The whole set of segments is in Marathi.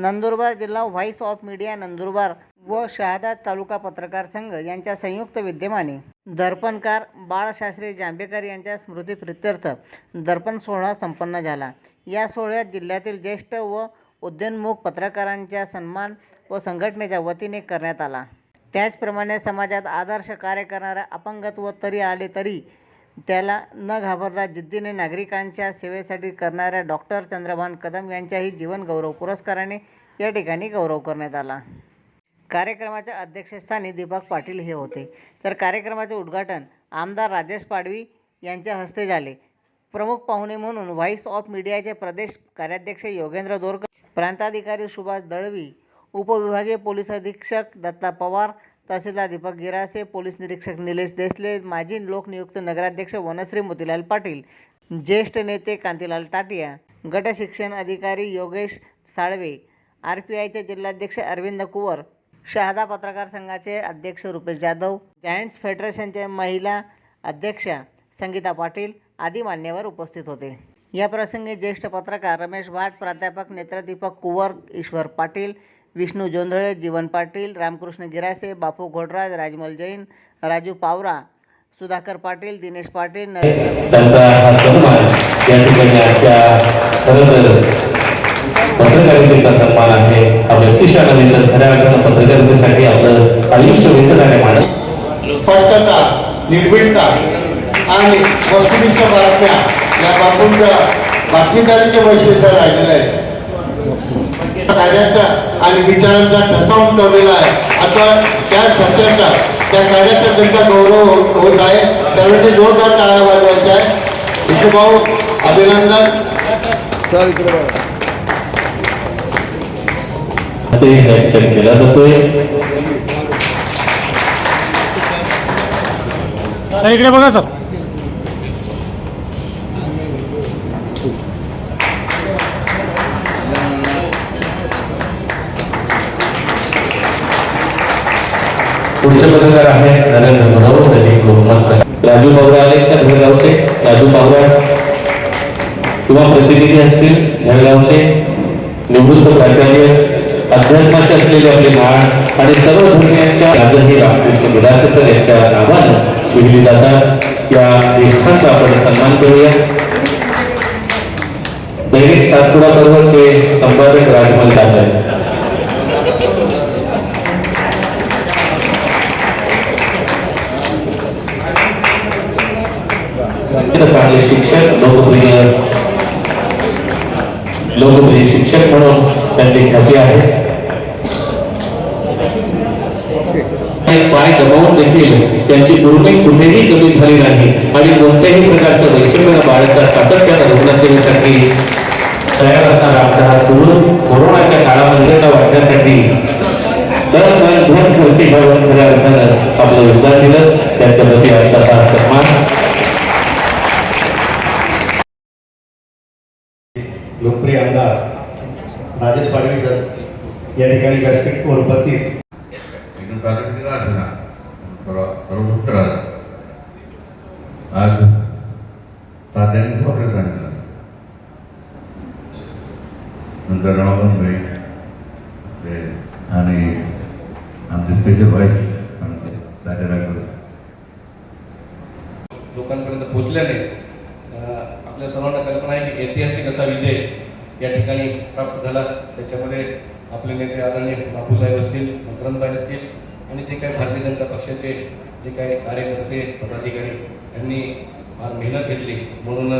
नंदुरबार जिल्हा व्हॉइस ऑफ मीडिया नंदुरबार व शहादा तालुका पत्रकार संघ यांच्या संयुक्त विद्यमाने दर्पणकार बाळशास्त्री जांभेकर यांच्या स्मृतीप्रित्यर्थ दर्पण सोहळा संपन्न झाला. या सोहळ्यात जिल्ह्यातील ज्येष्ठ व उद्योन्मुख पत्रकारांच्या सन्मान व संघटनेच्या वतीने करण्यात आला. त्याचप्रमाणे समाजात आदर्श कार्य करणाऱ्या अपंगत्व तरी आले तरी त्याला न घाबरता जिद्दीने नागरिकांच्या सेवेसाठी करणाऱ्या डॉक्टर चंद्रभान कदम यांच्याही जीवनगौरव पुरस्काराने या ठिकाणी गौरव करण्यात आला. कार्यक्रमाच्या अध्यक्षस्थानी दीपक पाटील हे होते. तर कार्यक्रमाचे उद्घाटन आमदार राजेश पाडवी यांच्या हस्ते झाले. प्रमुख पाहुणे म्हणून व्हॉईस ऑफ मीडियाचे प्रदेश कार्याध्यक्ष योगेंद्र दोरकर प्रांताधिकारी सुभाष दळवी उपविभागीय पोलीस अधीक्षक दत्ता पवार तहसीलदार दीपक गिरासे पोलीस निरीक्षक निलेश देसले माजी लोकनियुक्त नगराध्यक्ष वनश्री मोतीलाल पाटील ज्येष्ठ नेते कांतीलाल टाटिया गट शिक्षण अधिकारी योगेश साळवे आर पी आयचे जिल्हाध्यक्ष अरविंद कुवर शहादा पत्रकार संघाचे अध्यक्ष रुपेश जाधव जायंट्स फेडरेशनचे महिला अध्यक्षा संगीता पाटील आदी मान्यवर उपस्थित होते. या प्रसंगी ज्येष्ठ पत्रकार रमेश भाट प्राध्यापक नेत्रदीपक कुवर ईश्वर पाटील विष्णू जोंधळे जीवन पाटील रामकृष्ण गिरासे बापू घोडराज राजमल जैन राजू पावरा सुधाकर पाटील दिनेश पाटील नरेंद्र पत्रकारितेचा सन्मान आहे हा व्यक्तिशा नवीन तर खऱ्या अर्थानं पत्रकारितेसाठी आपलं आयुष्य वेचणारे माणूस स्पष्टता निर्भीडता आणि वस्तुनिष्ठ बातम्या या बाबूंच्या बातमीदारीचे वैशिष्ट्य राहिलेलं आहे. कार्याचा आणि विचारांचा ठसा उमटवलेला आहे. आता त्या ठशाचा त्या कार्याचा त्यांचा गौरव हो-, होत आहे त्यावेळी जोरदार टाळ्या वाजवायचा आहे. विष्णूभाऊ अभिनंदन. ते व्यक्त केला जातोय सर इकडे बघा सर. पुढचे पत्रकार आहेत नरेंद्र मनोहर त्यांनी लोकमत राजू बाबरा आले तर झळगावचे राजू बाबरा किंवा प्रतिनिधी असतील झळगावचे निवृत्त प्राचार्य अध्यात्माशी असलेले आपले नाळ आणि सर्व धर्मियांच्या आजही रामकृष्ण विलासकर यांच्या नावानं लिहिली जातात. या ज्येष्ठांचा आपण सन्मान करूया. दैनिक सातपुडा पर्वतचे संपादक राजमल जाधव चांगले शिक्षक लोकप्रिय लोकप्रिय शिक्षक म्हणून त्यांची ख्याती आहे पाय गमावून देखील त्यांची पूर्वी कुठेही कमी झाली नाही. आणि कोणत्याही प्रकारचं वैषम्य बाळगता सातत्यानं रुग्णसेवेसाठी तयार असणारा आमचा सोडून कोरोनाच्या काळामध्ये वाढण्यासाठी दर मन धन खर्ची घालून खऱ्या अर्थानं आपलं योगदान दिलं. त्यांच्याप्रती आमचा हा सन्मान. लोकप्रिय आमदार राजेश पाडवी सर या ठिकाणी व्यासपीठावर उपस्थित शिक्षण कार्यक्रम असला सर्व उत्तर आज तात्याने खोबरं सांगितलं नंतर रमाकांत भाई आणि आमचे स्पेशल व्हाईस आमचे लोकांपर्यंत पोचल्याने आपल्या सर्वांना कल्पना आहे की ऐतिहासिक असा विजय या ठिकाणी प्राप्त झाला. त्याच्यामध्ये आपले नेते आदरणीय बापूसाहेब असतील मंत्रंतबाई असतील आणि जे काही भारतीय जनता पक्षाचे जे काही कार्यकर्ते पदाधिकारी यांनी फार मेहनत घेतली. म्हणून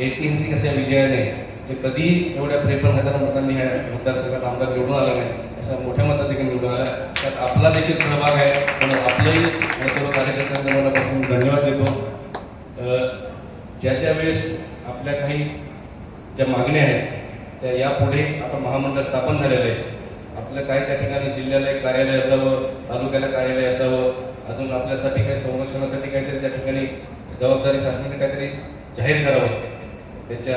ऐतिहासिक अशा विजयाने जे कधी एवढ्या त्रेपन्न हजार मतांनी ह्या मतदारसंघात आमदार निवडून आला नाही अशा मोठ्या मताधिकारी निवडून आला त्यात आपला देखील सहभाग आहे. म्हणून आपल्याही या सर्व कार्यकर्त्यांना मनापासून धन्यवाद देतो. ज्या ज्या वेळेस आपल्या काही ज्या मागण्या आहेत त्या यापुढे आता महामंडळ स्थापन झालेलं आहे आपलं काय त्या ठिकाणी जिल्ह्याला एक कार्यालय असावं तालुक्याला कार्यालय असावं अजून आपल्यासाठी काही संरक्षणासाठी काहीतरी त्या ठिकाणी जबाबदारी शासनाने काहीतरी जाहीर करावं. त्याच्या